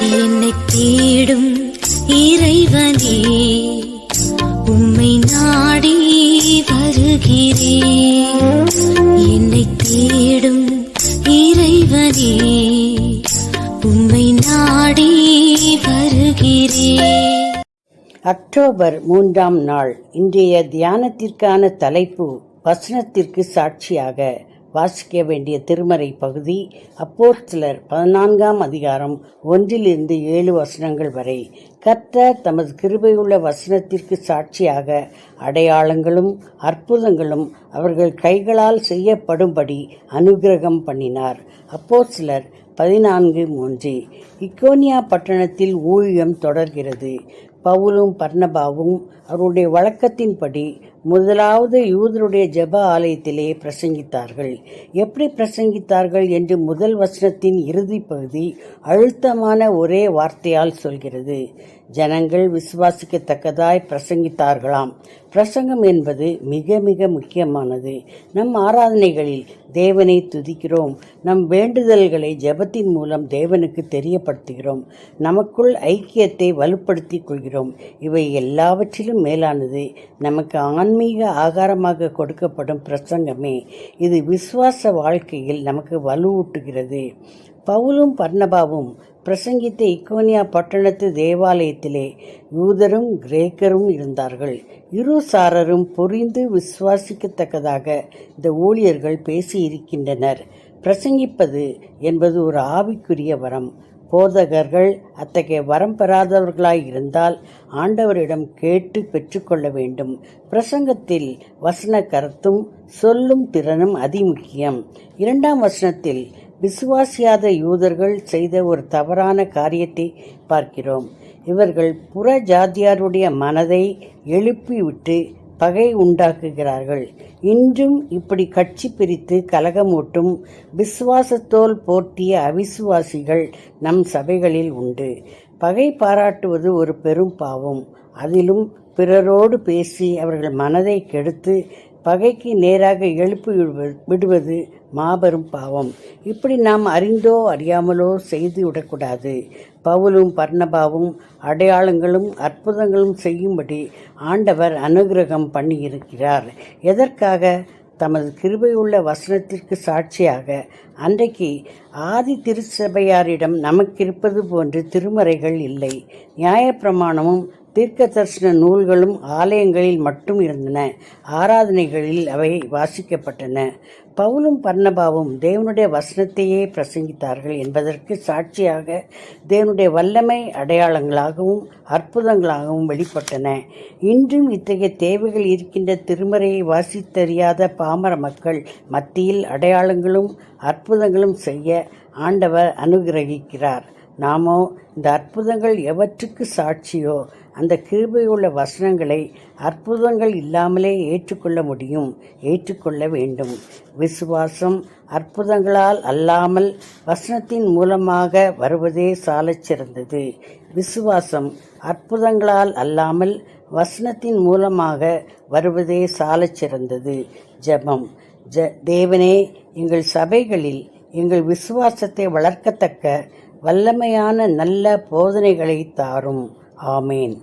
என்னை தேடும் இறைவனே உம்மை நாடி வருகிறேன் என்னை தேடும் இறைவனே உம்மை நாடி வருகிறேன் அக்டோபர் மூன்றாம் நாள் இன்றைய தியானத்திற்கான தலைப்பு வசனத்திற்கு சாட்சியாக வாசிக்க வேண்டிய திருமறை பகுதி அப்போஸ்தலர் பதினான்காம் அதிகாரம் ஒன்றிலிருந்து ஏழு வசனங்கள் வரை. கர்த்தர் தமது கிருபையுள்ள வசனத்திற்கு சாட்சியாக அடையாளங்களும் அற்புதங்களும் அவர்கள் கைகளால் செய்யப்படும்படி அனுக்கிரகம் பண்ணினார். அப்போஸ்தலர் பதினான்கு மூன்று. இக்கோனியா பட்டணத்தில் ஊழியம் தொடர்கிறது. பவுலும் பர்ணபாவும் அவருடைய வழக்கத்தின்படி முதலாவது யூதருடைய ஜெப ஆலயத்திலே பிரசங்கித்தார்கள். எப்படி பிரசங்கித்தார்கள் என்று முதல் வசனத்தின் இறுதி பகுதி அழுத்தமான ஒரே வார்த்தையால் சொல்கிறது. ஜனங்கள் விசுவாசிக்கத்தக்கதாய் பிரசங்கித்தார்களாம். பிரசங்கம் என்பது மிக மிக முக்கியமானது. நம் ஆராதனைகளில் தேவனை துதிக்கிறோம். நம் வேண்டுதல்களை ஜெபத்தின் மூலம் தேவனுக்கு தெரியப்படுத்துகிறோம். நமக்குள் ஐக்கியத்தை வலுப்படுத்திக் கொள்கிறோம். இவை எல்லாவற்றிலும் மேலானது. நமக்கு ஆன்மீக ஆகாரமாக கொடுக்கப்படும் பிரசங்கமே. இது விசுவாச வாழ்க்கையில் நமக்கு வலுவூட்டுகிறது. பவுலும் பர்ணபாவும் பிரசங்கித்த இக்கோனியா பட்டணத்து தேவாலயத்திலே யூதரும் கிரேக்கரும் இருந்தார்கள். இரு சாரரும் புரிந்து விசுவாசிக்கத்தக்கதாக இந்த ஊழியர்கள் பேசியிருக்கின்றனர். பிரசங்கிப்பது என்பது ஒரு ஆவிக்குரிய வரம். போதகர்கள் அத்தகைய வரம் பெறாதவர்களாய் இருந்தால் ஆண்டவரிடம் கேட்டு பெற்றுக்கொள்ள வேண்டும். பிரசங்கத்தில் வசன கருத்தும் சொல்லும் திறனும் அதிமுக்கியம். இரண்டாம் வசனத்தில் விசுவாசியாத யூதர்கள் செய்த ஒரு தவறான காரியத்தை பார்க்கிறோம். இவர்கள் புற ஜாதியாருடைய மனதை எழுப்பிவிட்டு பகை உண்டாக்குகிறார்கள். இன்றும் இப்படி கட்சி பிரித்து கலகமூட்டும் விசுவாசத்தோல் போர்த்திய அவிசுவாசிகள் நம் சபைகளில் உண்டு. பகை பாராட்டுவது ஒரு பெரும் பாவம். அதிலும் பிறரோடு பேசி அவர்கள் மனதை கெடுத்து பகைக்கு நேராக எழுப்பி விடுவ- விடுவது மாபெரும் பாவம். இப்படி நாம் அறிந்தோ அறியாமலோ செய்து விடக்கூடாது. பவுலும் பர்ணபாவும் அடையாளங்களும் அற்புதங்களும் செய்யும்படி ஆண்டவர் அனுகிரகம் பண்ணியிருக்கிறார். எதற்காக? தமது கிருபையுள்ள வசனத்திற்கு சாட்சியாக அன்றைக்கு ஆதி திருச்சபையாரிடம் நமக்கிருப்பது போன்று திருமறைகள் இல்லை. நியாயப்பிரமாணமும் தீர்க்க தரிசன நூல்களும் ஆலயங்களில் மட்டும் இருந்தன. ஆராதனைகளில் அவை வாசிக்கப்பட்டன. பவுலும் பர்ணபாவும் தேவனுடைய வசனத்தையே பிரசங்கித்தார்கள் என்பதற்கு சாட்சியாக தேவனுடைய வல்லமை அடையாளங்களாகவும் அற்புதங்களாகவும் வெளிப்பட்டன. இன்றும் இத்தகைய தேவைகள் இருக்கின்ற திருமறையை வாசித்தறியாத பாமர மக்கள் மத்தியில் அடையாளங்களும் அற்புதங்களும் செய்ய ஆண்டவர் அனுகிரகிக்கிறார். நாமோ இந்த அற்புதங்கள் எவற்றுக்கு சாட்சியோ அந்த கிருபையுள்ள வசனங்களை அற்புதங்கள் இல்லாமலே ஏற்றுக்கொள்ள முடியும் ஏற்றுக்கொள்ள வேண்டும். விசுவாசம் அற்புதங்களால் அல்லாமல் வசனத்தின் மூலமாக வருவதே சாலச் சிறந்தது. விசுவாசம் அற்புதங்களால் அல்லாமல் வசனத்தின் மூலமாக வருவதே சாலச் சிறந்தது. ஜெபம். ஜ தேவனே எங்கள் சபைகளில் எங்கள் விசுவாசத்தை வளர்க்கத்தக்க வல்லமையான நல்ல போதனைகளை தாரும். ஆமேன்.